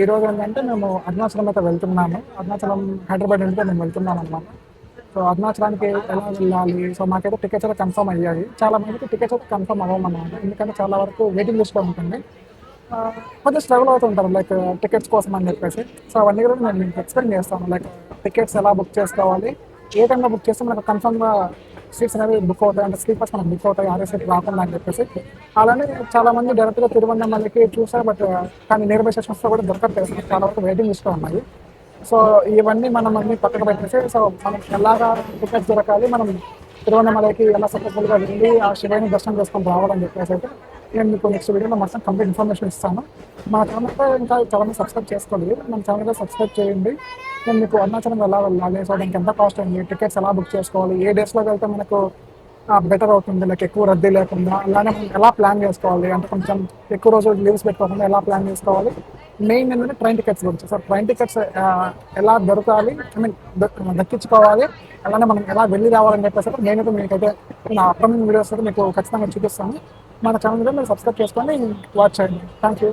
ఈ రోజు ఏంటంటే మేము అరుణాచలం అయితే వెళ్తున్నాము. అరుణాచలం హైదరాబాద్ నుండి మేము వెళ్తున్నాం అనమాట సో అరుణాచలానికి ఎలా వెళ్ళాలి? సో మాకైతే టికెట్స్ అయితే కన్ఫర్మ్ అయ్యాయి. చాలా మందికి టికెట్స్ అయితే కన్ఫర్మ్ అవ్వమన్నమాట. ఎందుకంటే చాలా వరకు వెయిటింగ్ లిస్ట్లో ఉంటుంది. కొంచెం స్ట్రగుల్ అవుతుంటారు లైక్ టికెట్స్ కోసం అని చెప్పేసి. సో అవన్నీ కూడా నేను ఎక్స్ప్లెయిన్ చేస్తాను. లైక్ టికెట్స్ ఎలా బుక్ చేసుకోవాలి? ఏ టైంలో బుక్ చేస్తే మనకు కన్ఫర్మ్గా సీట్స్ అనేవి బుక్ అవుతాయి. అంటే స్లీపర్స్ మనకు బుక్ అవుతాయి. ఆర్ఎస్ సీట్ రాకుండా అని చెప్పేసి. అలానే చాలా మంది డైరెక్ట్గా తిరువన్నమలకి చూసారు బట్ కానీ నియర్ బై స్టేషన్స్లో కూడా దొరకట్లేదు. చాలా వరకు వెయిటింగ్ లిస్ట్లో ఉన్నాయి. సో ఇవన్నీ మనం అన్ని పక్కన పెట్టేసి సో మనం ఎలాగా టికెట్స్ దొరకాలి మనం తిరువన్నమలకి ఎలా సక్సెస్ఫుల్గా వెళ్ళి ఆ శివాని దర్శనం చేసుకొని రావాలని చెప్పేసి అయితే నేను మీకు నెక్స్ట్ వీడియోలో మొత్తం కంప్లీట్ ఇన్ఫర్మేషన్ ఇస్తాను. మా ఛానల్ ఇంకా చాలా సబ్స్క్రైబ్ చేసుకోండి. మన ఛానల్ సబ్స్క్రైబ్ చేయండి. నేను మీకు అరుణాచలం ఎలా వెళ్ళాలి సో దానికి ఎంత కాస్ట్ అయింది? టికెట్స్ ఎలా బుక్ చేసుకోవాలి? ఏ డేస్లో వెళ్తే మనకు బెటర్ అవుతుంది? లైక్ ఎక్కువ రద్దీ లేకుండా అలానే మనం ఎలా ప్లాన్ చేసుకోవాలి? అంటే కొంచెం ఎక్కువ రోజులు లీవ్స్ పెట్టుకోకుండా ఎలా ప్లాన్ చేసుకోవాలి? మెయిన్ ఏంటంటే ట్రైన్ టికెట్స్ గురించి. సో ట్రైన్ టికెట్స్ ఎలా దొరకాలి ఐ మీన్ దక్కించుకోవాలి అలానే మనం ఎలా వెళ్ళి రావాలని చెప్పేసి నేనైతే మీకైతే నా అప్కమింగ్ వీడియోస్ అయితే మీకు ఖచ్చితంగా చూపిస్తాను. మన ఛానల్ మీరు సబ్స్క్రైబ్ చేసుకొని వాచ్ చేయండి. Thank you